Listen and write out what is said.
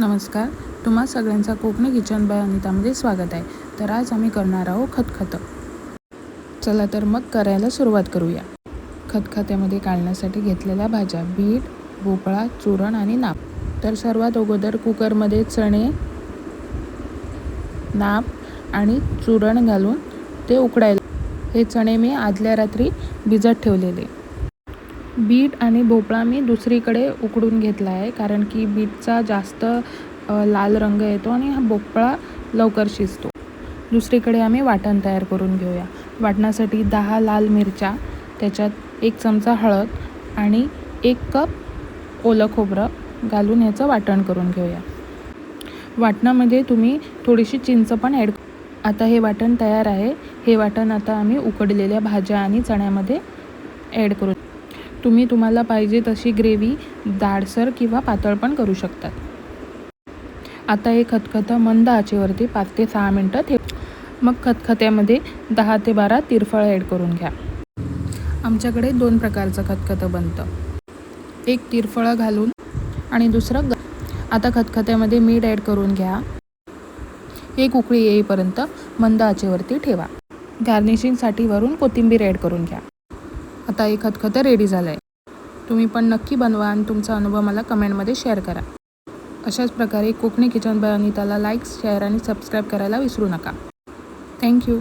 नमस्कार. तुम्हा सगळ्यांचा कोकणी किचन बाय अनितामध्ये स्वागत आहे. तर आज आम्ही करणार आहोत खतखतं. चला तर मग करायला सुरुवात करूया. खतखत्यामध्ये काढण्यासाठी घेतलेल्या भाज्या बीट भोपळा चुरण आणि नाप. तर सर्वात अगोदर कुकरमध्ये चणे नाप आणि चुरण घालून ते उकडायला हे चणे मी आदल्या रात्री भिजत ठेवलेले. बीट आणि भोपळा मी दुसरीकडे उकडून घेतला आहे कारण की बीटचा जास्त लाल रंग येतो आणि हा भोपळा लवकर शिजतो. दुसरीकडे आम्ही वाटण तयार करून घेऊया. वाटणासाठी दहा लाल मिरच्या त्याच्यात एक चमचा हळद आणि एक कप ओलं खोबरं घालून ह्याचं वाटण करून घेऊया. वाटणामध्ये तुम्ही थोडीशी चिंच पण ॲड आता हे वाटण तयार आहे. हे वाटण आता आम्ही उकडलेल्या भाज्या आणि चण्यामध्ये ॲड करू तुम्ही तुम्हाला पाहिजे तशी ग्रेव्ही जाडसर किंवा पातळ पण करू शकतात. आता हे खतखतं मंद आचेवरती पाच ते सहा मिनटं ठेव. मग खतखत्यामध्ये दहा ते बारा तिरफळ ॲड करून घ्या. आमच्याकडे दोन प्रकारचं खतखतं बनतं. एक तिरफळं घालून आणि दुसरं ग आता खतखत्यामध्ये मीठ ॲड करून घ्या. एक उकळी येईपर्यंत मंद आचेवरती ठेवा. गार्निशिंगसाठी वरून कोथिंबीर ॲड करून घ्या. आता एक खतखतं रेडी झालं आहे तुम्ही पण नक्की बनवा आणि तुमचा अनुभव मला कमेंटमध्ये शेअर करा. अशाच प्रकारे कोकणी किचन बाय अनिताला लाईक शेअर आणि सबस्क्राईब करायला विसरू नका. थँक्यू